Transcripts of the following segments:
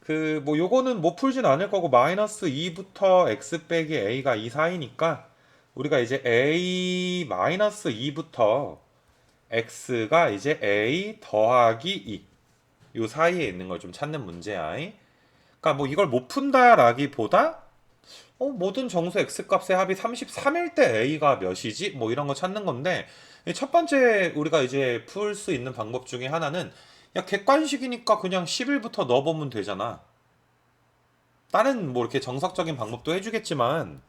그 뭐 요거는 못 풀진 않을 거고 마이너스 2부터 x 빼기 a가 이 사이니까 우리가 이제 a 마이너스 2부터 x가 이제 a 더하기 2. 요 사이에 있는 걸 좀 찾는 문제야. 그러니까 뭐 이걸 못 푼다라기보다 어, 모든 정수 x 값의 합이 33일 때 a가 몇이지? 뭐 이런 거 찾는 건데 첫 번째 우리가 이제 풀 수 있는 방법 중에 하나는 야 객관식이니까 그냥 10일부터 넣어보면 되잖아. 다른 뭐 이렇게 정석적인 방법도 해주겠지만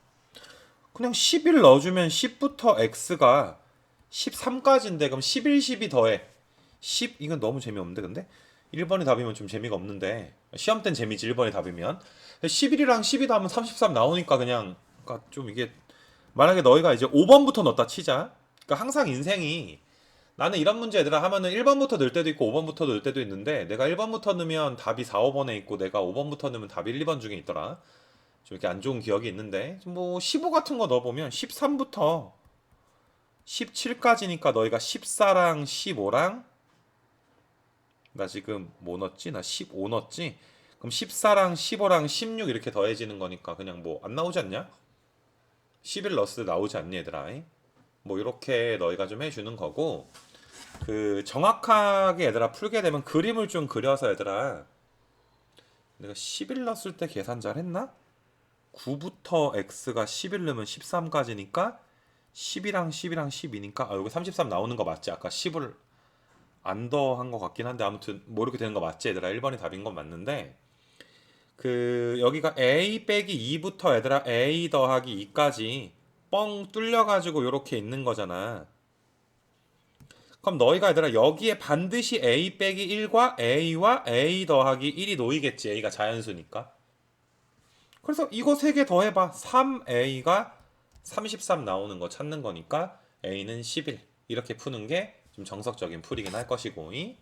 그냥 10일 넣어주면 10부터 x가 13까지인데 그럼 11, 10이 더해. 10 이건 너무 재미없는데 근데? 1번이 답이면 좀 재미가 없는데. 시험 땐 재미지 1번이 답이면. 11이랑 10이 더하면 33 나오니까 그냥 그러니까 좀 이게 만약에 너희가 이제 5번부터 넣었다 치자. 그러니까 항상 인생이 나는 이런 문제 얘들아 하면은 1번부터 넣을 때도 있고 5번부터 넣을 때도 있는데 내가 1번부터 넣으면 답이 4, 5번에 있고 내가 5번부터 넣으면 답이 1, 2번 중에 있더라 좀 이렇게 안 좋은 기억이 있는데 뭐 15 같은 거 넣어보면 13부터 17까지니까 너희가 14랑 15랑 나 지금 뭐 넣었지? 나 15 넣었지? 그럼 14랑 15랑 16 이렇게 더해지는 거니까 그냥 뭐 안 나오지 않냐? 11 넣었을 때 나오지 않니 얘들아? 뭐 이렇게 너희가 좀 해주는 거고 그 정확하게 얘들아 풀게 되면 그림을 좀 그려서 얘들아 내가 11 넣었을 때 계산 잘 했나? 9부터 x가 11 넣으면 13까지니까 10이랑 10이랑 12니까 아 여기 33 나오는 거 맞지? 아까 10을 안 더한 것 같긴 한데 아무튼 뭐 이렇게 되는 거 맞지 얘들아 1번이 답인 건 맞는데 그 여기가 a 빼기 2부터 얘들아 a 더하기 2까지 뻥 뚫려가지고 이렇게 있는 거잖아 그럼 너희가 얘들아 여기에 반드시 a 빼기 1과 a와 a 더하기 1이 놓이겠지. A가 자연수니까. 그래서 이거 세 개 더해봐. 3a가 33 나오는 거 찾는 거니까 a는 11 이렇게 푸는 게 좀 정석적인 풀이긴 할 것이고. 이.